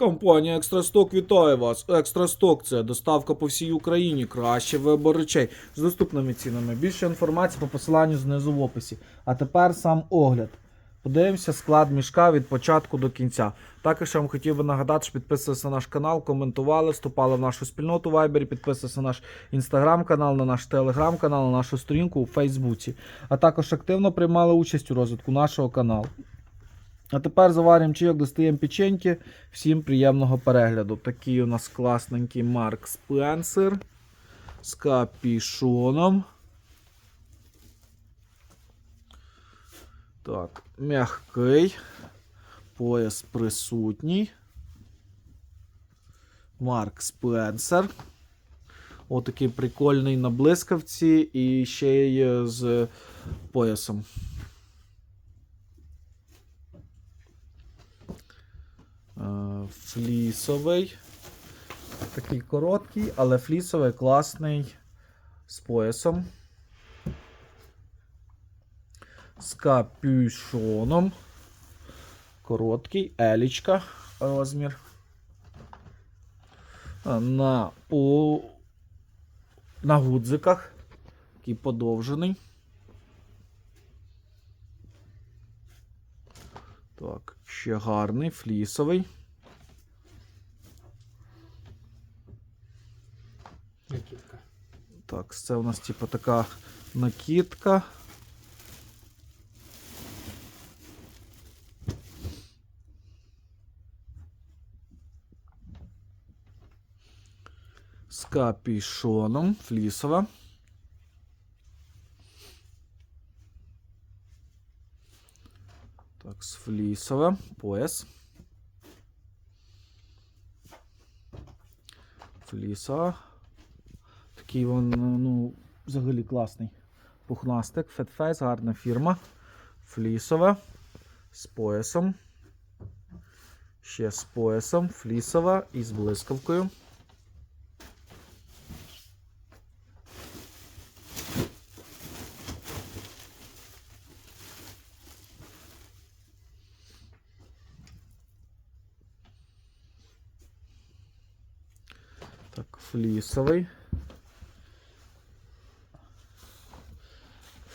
Компанія Екстрасток вітає вас. Екстрасток це доставка по всій Україні. Краще вибор речей з доступними цінами. Більше інформації по посиланню знизу в описі. А тепер сам огляд. Подивимося склад мішка від початку до кінця. Також я вам хотів би нагадати, що підписувалися на наш канал, коментували, вступали в нашу спільноту в Viber, підписувалися на наш інстаграм-канал, на наш телеграм-канал, на нашу сторінку у Фейсбуці. А також активно приймали участь у розвитку нашого каналу. А тепер заваримо чайок, достаємо печеньки. Всім приємного перегляду. Такий у нас класненький Марк Спенсер з капішоном. Так, м'який. Пояс присутній. Марк Спенсер. Отакий прикольний на блискавці і ще й з поясом. Флісовий. Такий короткий, але флісовий класний з поясом. З капюшоном. Короткий, елічка розмір. На, по, на гудзиках. Такий подовжений. Так, ще гарний, флісовий. Накидка. Так, це у нас типу така накидка. З капішоном флісова. Так, з флісова. Пояс. Флісова. Такий він, ну, взагалі класний. Пухнастик, Fatface, гарна фірма. Флісова. З поясом. Ще з поясом. Флісова і з блискавкою. Так, флісовий.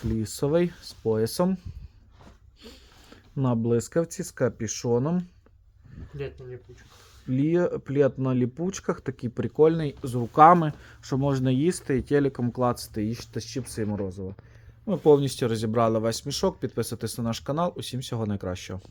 Флісовий з поясом. На блискавці з капішоном. Дядь на ліпучках. Плі- на ліпучках, такий прикольний, з руками, що можна їсти і телеком клацати, їсти з чіпси і морозиво. Ми повністю розібрали весь мішок. Підписуйтесь на наш канал. Усім всього найкращого.